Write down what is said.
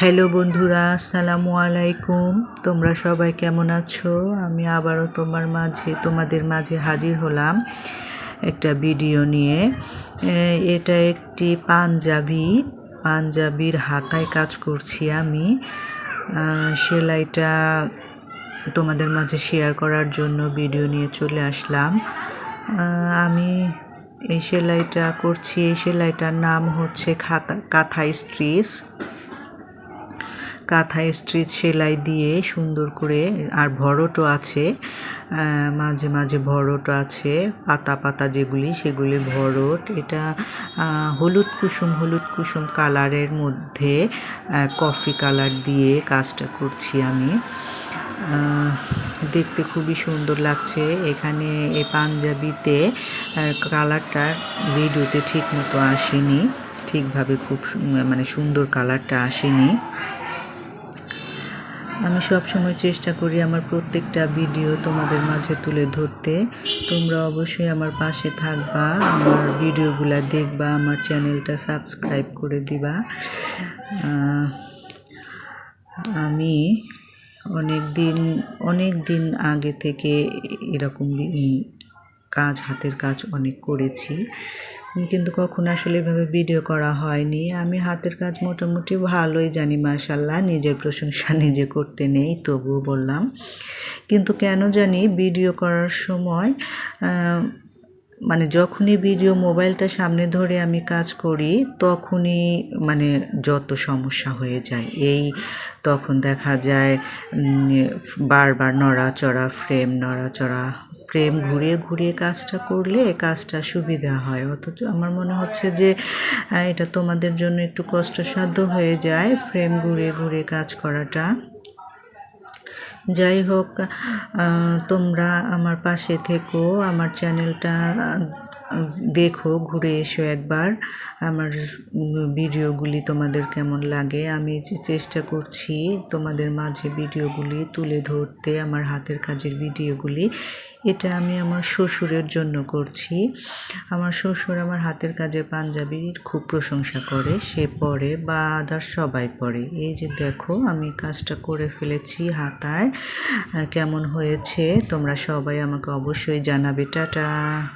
Hello বন্ধুরা, আসসালামু আলাইকুম। তোমরা সবাই কেমন আছো? আমি আবারও তোমার মাঝে, তোমাদের মাঝে হাজির হলাম একটা ভিডিও নিয়ে। এটা একটি পাঞ্জাবি, পাঞ্জাবির হাতায় কাজ করছি আমি। সেলাইটা তোমাদের মাঝে শেয়ার করার জন্য ভিডিও নিয়ে চলে আসলাম। আমি এই সেলাইটা করছি। এই সেলাইটার নাম হচ্ছে খাতা, কাঁথা স্ট্রিচ কাঁথা স্ট্রিচ সেলাই দিয়ে সুন্দর করে, আর ভরটও আছে মাঝে মাঝে ভরট আছে পাতা পাতা যেগুলি, সেগুলি ভরট। এটা হলুদ কুসুম হলুদ কুসুম কালারের মধ্যে কফি কালার দিয়ে কাজটা করছি আমি। দেখতে খুবই সুন্দর লাগছে। এখানে এই পাঞ্জাবিতে কালারটা ভিডিওতে ঠিক মতো আসেনি। ঠিকভাবে খুব মানে সুন্দর কালারটা আসেনি। আমি সবসময় চেষ্টা করি আমার প্রত্যেকটা ভিডিও তোমাদের মাঝে তুলে ধরতে। তোমরা অবশ্যই আমার পাশে থাকবা, আমার ভিডিওগুলো দেখবা, আমার চ্যানেলটা সাবস্ক্রাইব করে দিবা। আমি অনেক দিন অনেক দিন আগে থেকে এরকম কাজ, হাতের কাজ অনেক করেছি। কিন্তু কখনো আসলে এভাবে ভিডিও করা হয়নি। আমি হাতের কাজ মোটামুটি ভালোই জানি মাশাল্লাহ নিজের প্রশংসা নিজে করতে নেই, তবুও বললাম। কিন্তু কেন জানি ভিডিও করার সময় মানে যখনই ভিডিও মোবাইলটা সামনে ধরে আমি কাজ করি, তখনই মানে যত সমস্যা হয়ে যায়, এই তখন দেখা যায় বারবার নড়াচড়া ফ্রেম নড়াচড়া ফ্রেম ঘুরিয়ে ঘুরিয়ে কাজটা করলে কাজটা সুবিধা হয়। অথচ আমার মনে হচ্ছে যে এটা তোমাদের জন্য একটু কষ্টসাধ্য হয়ে যায় ফ্রেম ঘুরিয়ে ঘুরিয়ে কাজ করাটা। যাই হোক তোমরা আমার পাশে থেকো, আমার চ্যানেলটা দেখো, ঘুরে এসো একবার। আমার ভিডিওগুলি তোমাদের কেমন লাগে? আমি চেষ্টা করছি তোমাদের মাঝে ভিডিওগুলি তুলে ধরতে, আমার হাতের কাজের ভিডিওগুলি। এটা আমি আমার শ্বশুরের জন্য করছি। আমার শ্বশুর আমার হাতের কাজের পাঞ্জাবির খুব প্রশংসা করে। সে পরে বা আদার সবাই পরে। এই যে দেখো, আমি কাজটা করে ফেলেছি হাতায়। কেমন হয়েছে? তোমরা সবাই আমাকে অবশ্যই জানাবে। টাটা!